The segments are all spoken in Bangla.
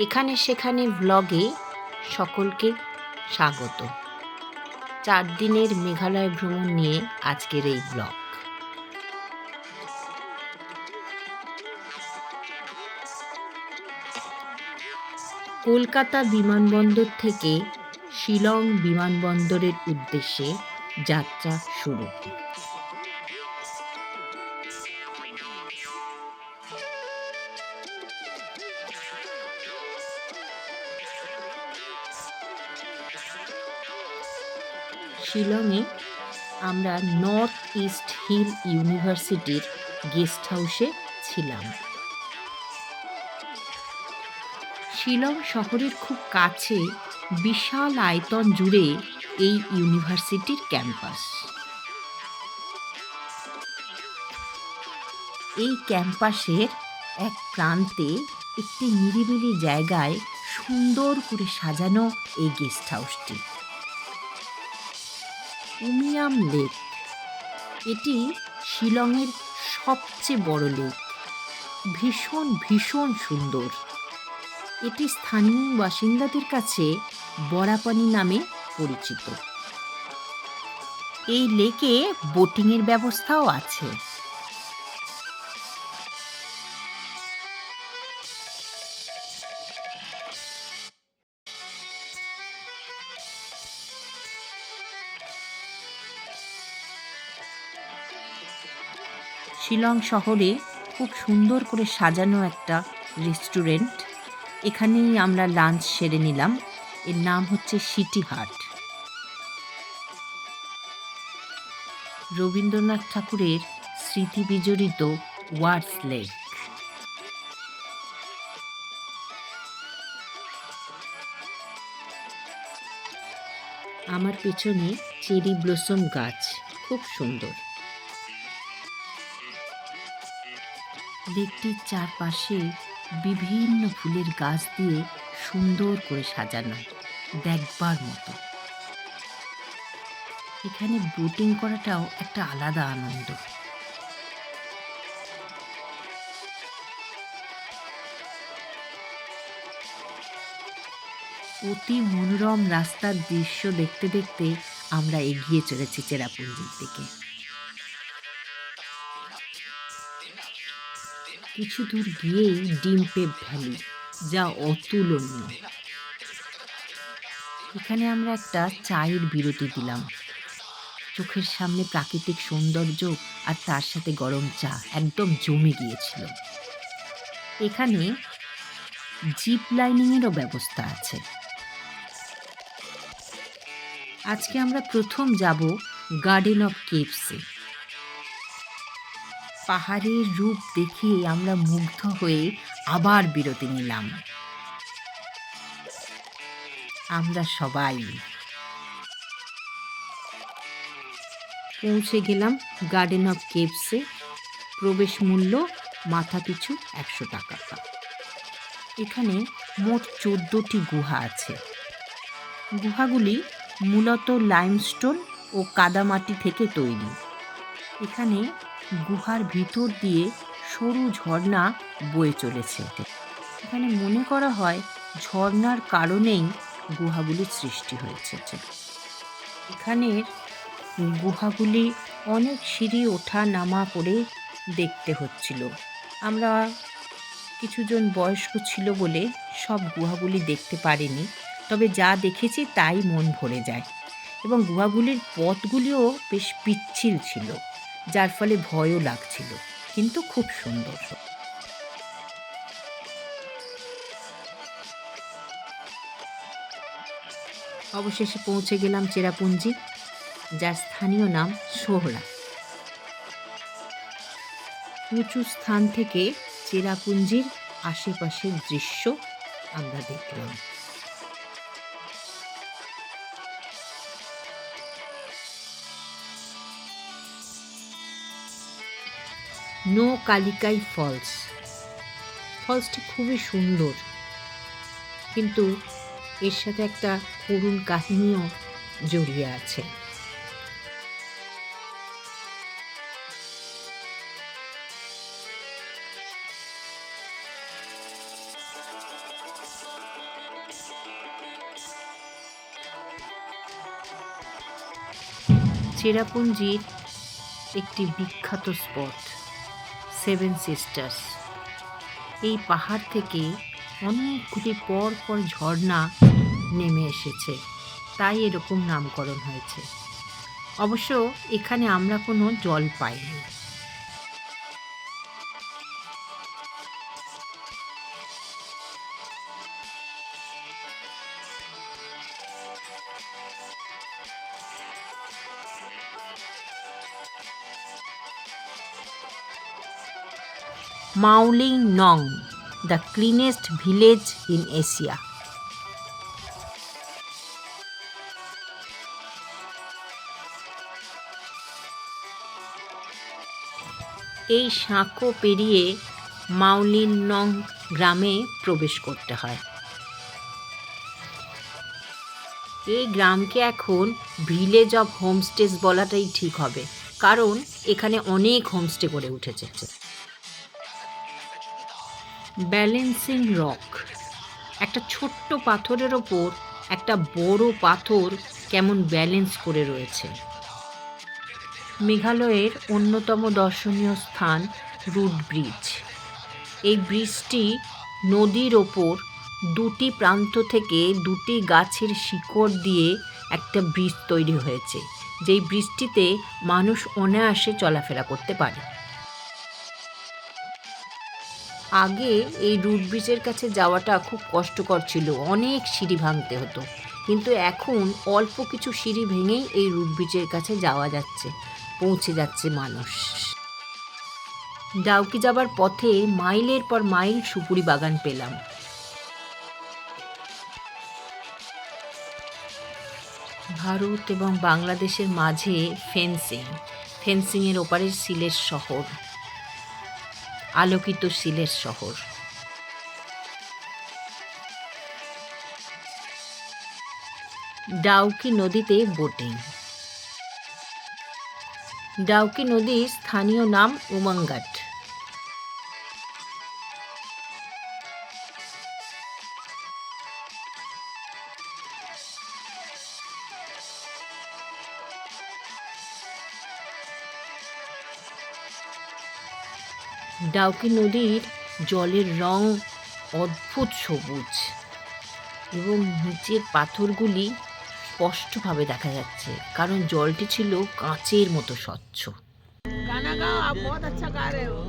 এখানে সেখানে ব্লগে সকলকে স্বাগত। চার দিনের মেঘালয় ভ্রমণ নিয়ে আজকের এই ব্লগ কলকাতা বিমানবন্দর থেকে শিলং বিমানবন্দরের উদ্দেশ্যে যাত্রা শুরু। শিলংয়ে আমরা নর্থ ইস্ট হিল ইউনিভার্সিটির গেস্ট হাউসে ছিলাম। শিলং শহরের খুব কাছে বিশাল আয়তন জুড়ে এই ইউনিভার্সিটির ক্যাম্পাস। এই ক্যাম্পাসের এক প্রান্তে একটি নিরিবিলি জায়গায় সুন্দর করে সাজানো এই গেস্ট হাউসটি উমিয়াম লেক। এটি শিলংয়ের সবচেয়ে বড় লেক। ভীষণ ভীষণ সুন্দর। এটি স্থানীয় বাসিন্দাদের কাছে বরাপানি নামে পরিচিত। এই লেকে বোটিংয়ের ব্যবস্থাও আছে। শিলং শহরে খুব সুন্দর করে সাজানো একটা রেস্টুরেন্ট। এখানেই আমরা লাঞ্চ সেরে নিলাম। এর নাম হচ্ছে সিটি হাট রবীন্দ্রনাথ ঠাকুরের স্মৃতি বিজড়িত ওয়ার্ডস লেক। আমার পেছনে চেরি ব্লসম গাছ। খুব সুন্দর। লেকটির চারপাশে বিভিন্ন ফুলের গাছ দিয়ে সুন্দর করে সাজানো, দেখবার মতো। এখানে বোটিং করাটাও একটা আলাদা আনন্দ। অতি মনোরম রাস্তার দৃশ্য দেখতে দেখতে আমরা এগিয়ে চলেছি চেরাপুঞ্জির দিকে। কিছু দূর গিয়েই ডিম্পে ভ্যালি, যা অতুলনীয়। এখানে আমরা একটা চায়ের বিরতি দিলাম। চোখের সামনে প্রাকৃতিক সৌন্দর্য আর তার সাথে গরম চা একদম জমে গিয়েছিল। এখানে জিপ লাইনিংয়েরও ব্যবস্থা আছে। আজকে আমরা প্রথম যাব গার্ডেন অফ কেপসে পাহাড়ের রূপ দেখে আমরা মুগ্ধ হয়ে আবার বিরতি নিলাম। আমরা সবাই পৌঁছে গেলাম গার্ডেন অফ কেভসে প্রবেশ মূল্য মাথা পিছু একশো টাকা। এখানে মোট চোদ্দোটি গুহা আছে। গুহাগুলি মূলত লাইমস্টোন ও কাদামাটি থেকে তৈরি। এখানে গুহার ভিতর দিয়ে সরু ঝর্ণা বয়ে চলেছে। এখানে মনে করা হয় ঝর্ণার কারণেই গুহাগুলির সৃষ্টি হয়েছে। এখানের গুহাগুলি অনেক সিঁড়ি ওঠা নামা করে দেখতে হচ্ছিল। আমরা কিছুজন বয়স্ক ছিল বলে সব গুহাগুলি দেখতে পারিনি, তবে যা দেখেছি তাই মন ভরে যায়। এবং গুহাগুলির পথগুলিও বেশ পিচ্ছিল ছিল। যার ফলে ভয়ও লাগছিল, কিন্তু খুব সুন্দর। অবশেষে পৌঁছে গেলাম চেরাপুঞ্জি, যার স্থানীয় নাম সোহরা। উঁচু স্থান থেকে চেরাপুঞ্জির আশেপাশের দৃশ্য আমরা দেখলাম। নো কালিকাই ফলস ফলসটি খুবই সুন্দর। কিন্তু এর সাথে একটা করুণ কাহিনীও জড়িয়ে আছে। চেরাপুঞ্জির একটি বিখ্যাত স্পট। Seven sisters. এই পাহাড় থেকে অনেকগুলি পর পর ঝর্ণা নেমে এসেছে। তাই এরকম নামকরণ হয়েছে। অবশ্য এখানে আমরা কোনো জল পাইনি। Mawlynnong the cleanest village in Asia এই সাঁকো পেরিয়ে মাউলিন নং গ্রামে প্রবেশ করতে হয়। এই গ্রামকে এখন ভিলেজ অফ হোমস্টেস বলাটাই ঠিক হবে, কারণ এখানে অনেক হোমস্টে গড়ে উঠেছে। Balancing rock. একটা ছোট্ট পাথরের ওপর একটা বড় পাথর কেমন ব্যালেন্স করে রয়েছে। মেঘালয়ের অন্যতম দর্শনীয় স্থান রুট ব্রিজ। এই ব্রিজটি নদীর ওপর দুটি প্রান্ত থেকে দুটি গাছের শিকড় দিয়ে একটা ব্রিজ তৈরি হয়েছে, যেই ব্রিজটিতে মানুষ অনায়াসে চলাফেরা করতে পারে। আগে এই রুট ব্রিজের কাছে যাওয়াটা খুব কষ্টকর ছিল, অনেক সিঁড়ি ভাঙতে হতো। কিন্তু এখন অল্প কিছু সিঁড়ি ভেঙেই এই রুট ব্রিজের কাছে যাওয়া যাচ্ছে, পৌঁছে যাচ্ছে মানুষ। ডাউকি যাবার পথে মাইলের পর মাইল সুপুরি বাগান পেলাম। ভারত এবং বাংলাদেশের মাঝে ফেন্সিং ফেন্সিংয়ের ওপারে সিলেট শহর। আলোকিত সিলেট শহর। ডাউকি নদীতে বোটিং। ডাউকি নদীর স্থানীয় নাম উমাঙ্গাট। ডাউকি নদীর জলের রং অদ্ভুত সবুজ এবং নিচের পাথরগুলি স্পষ্টভাবে দেখা যাচ্ছে কারণ জলটি ছিল কাঁচের মতো স্বচ্ছ गाना गाओ आप बहुत अच्छा गा रहे हो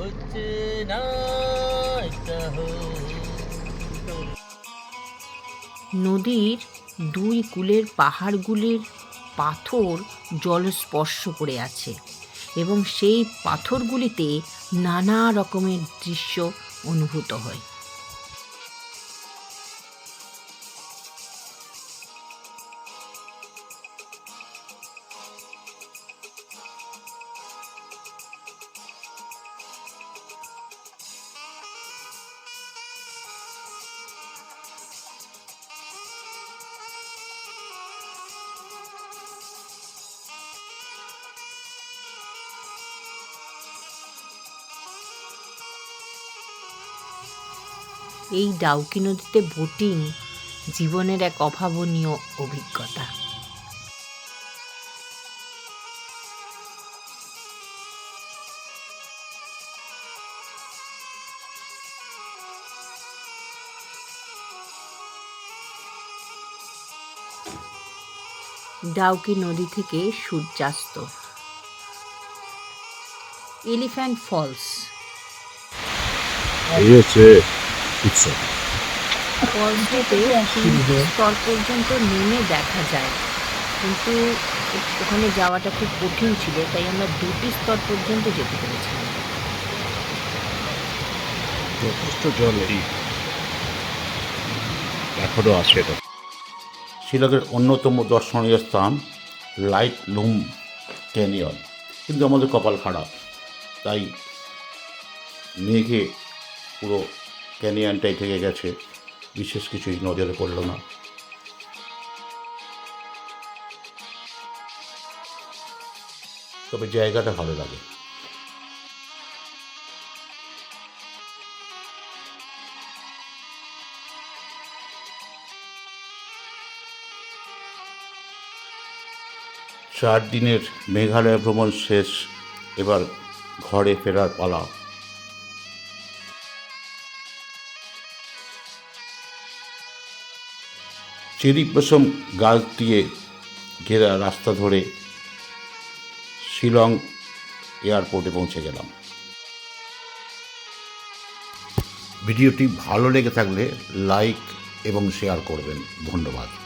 হচ্ছে না এটা নদীর দুই কূলের পাহাড়গুলির পাথর জল স্পর্শ করে আছে এবং সেই পাথরগুলিতে নানা রকমের দৃশ্য অনুভূত হয়। এই ডাউকি নদীতে বোটিং জীবনের এক অভাবনীয় অভিজ্ঞতা। ডাউকি নদী থেকে সূর্যাস্ত। Elephant falls. উৎসব। তিন স্তর পর্যন্ত নেমে দেখা যায়। কিন্তু ওখানে যাওয়াটা খুব কঠিন ছিল তাই আমরা দুটি স্তর পর্যন্ত যেতে পেরেছিলাম। যথেষ্ট জল এখনও আছে এটা। শিলংয়ের অন্যতম দর্শনীয় স্থান লাইট লুম ক্যানিয়ন। কিন্তু আমাদের কপাল খারাপ তাই মেঘে পুরো ক্যানিয়নটাই থেকে গেছে। বিশেষ কিছুই নজরে পড়ল না। তবে জায়গাটা ভালো লাগে। চার দিনের মেঘালয় ভ্রমণ শেষ, এবার ঘরে ফেরার পালা। চেরি প্রসম গাছ দিয়ে ঘেরা রাস্তা ধরে শিলং এয়ারপোর্টে পৌঁছে গেলাম। ভিডিওটি ভালো লেগে থাকলে লাইক এবং শেয়ার করবেন। ধন্যবাদ।